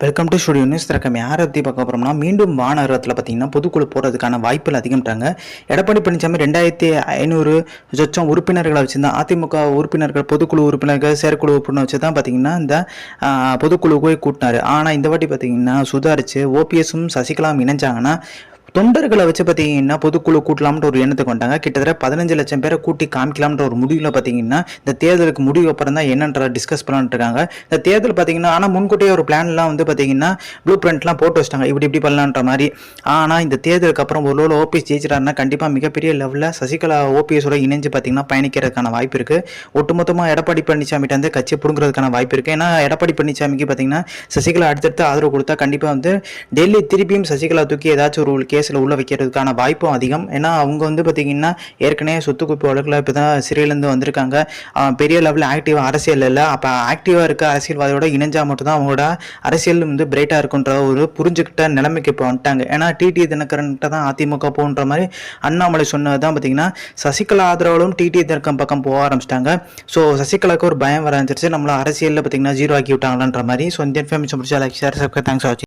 Welcome to studio news திறக்கம். யாரை பற்றி பார்க்க போகிறோம்னா மீண்டும் வானகரத்தில் பார்த்தீங்கன்னா பொதுக்குழு போகிறதுக்கான வாய்ப்புகள் அதிகம்ட்டாங்க எடப்பாடி பழனிசாமி ரெண்டாயிரத்தி ஐநூறு சொச்சம் உறுப்பினர்களை வச்சுருந்தா அதிமுக உறுப்பினர்கள் பொதுக்குழு உறுப்பினர்கள் செயற்குழு உறுப்பினர் வச்சு தான் பார்த்தீங்கன்னா இந்த பொதுக்குழு போய் கூட்டினாரு. ஆனால் இந்த வாட்டி பார்த்தீங்கன்னா சுதாரித்து ஓபிஎஸும் சசிகலாவும் இணைஞ்சாங்கன்னா தொண்டர்களை வச்சு பார்த்தீங்கன்னா பொதுக்குழு கூட்டலாம்ன்ற ஒரு எண்ணத்துக்கு வந்தாங்க கிட்டத்தட்ட பதினஞ்சு லட்சம் பேரை கூட்டி காமிக்கலாம்ன்ற ஒரு முடிவில் பார்த்தீங்கன்னா இந்த தேர்தலுக்கு முடிவு அப்புறம் தான் என்னன்ற டிஸ்கஸ் பண்ணிட்டு இருக்காங்க. இந்த தேர்தல் பார்த்தீங்கன்னா ஆனால் முன்கூட்டியே ஒரு பிளான்லாம் வந்து பார்த்தீங்கன்னா ப்ளூ பிரிண்ட்லாம் போட்டு வச்சிட்டாங்க. இப்படி இப்படி பண்ணலான்ற மாதிரி. ஆனால் இந்த தேர்தலுக்கு அப்புறம் ஒரு லோவில் ஓபிஎஸ் ஜெயிச்சிட்டாருன்னா கண்டிப்பாக மிகப்பெரிய லெவலில் சசிகலா ஓபிஎஸோட இணைஞ்சு பார்த்தீங்கன்னா பயணிக்கிறதுக்கான வாய்ப்பு இருக்குது ஒட்டுமொத்தமாக எடப்பாடி பழனிசாமிகிட்ட வந்து கட்சி பிடுங்குறதுக்கான வாய்ப்பு இருக்குது ஏன்னா எடப்பாடி பழனிசாமிக்கு பார்த்தீங்கன்னா சசிகலா அடுத்தடுத்து ஆதரவு கொடுத்தா கண்டிப்பாக வந்து டெல்லி திருப்பியும் சசிகலா தூக்கி ஏதாச்சும் ஒரு கேஸ் கேஸில் உள்ள வைக்கிறதுக்கான வாய்ப்பும் அதிகம். ஏன்னா அவங்க வந்து பார்த்தீங்கன்னா ஏற்கனவே சொத்து குவிப்பு வழக்கில் இப்போ தான் சிறையிலேருந்து வந்திருக்காங்க. பெரிய லெவலில் ஆக்டிவாக அரசியல் இல்லை. அப்போ ஆக்டிவாக இருக்க அரசியல்வாதியோட இணைஞ்சா மட்டும்தான் அவங்களோட அரசியல் வந்து பிரைட்டாக இருக்குன்ற ஒரு புரிஞ்சுக்கிட்ட நிலைமைக்கு இப்போ வந்துட்டாங்க. ஏன்னா டிடி தினகரன்கிட்ட தான் அதிமுக போன்ற மாதிரி அண்ணாமலை சொன்னது தான் பார்த்தீங்கன்னா சசிகலா ஆதரவாலும் டிடி தினகரன் பக்கம் போக ஆரம்பிச்சிட்டாங்க. ஸோ சசிகலாவுக்கு ஒரு பயம் வர ஆரம்பிச்சிருச்சு. நம்மள அரசியலில் பார்த்தீங்கன்னா ஜீரோ ஆக்கி விட்டாங்களான்ற மாதிரி. ஸோ இந்த இன்ஃபர்மேஷன் முடிச்சா லைக் ஷேர் சப்ஸ்கிரைப் தேங்க்ஸ் ஆச்சு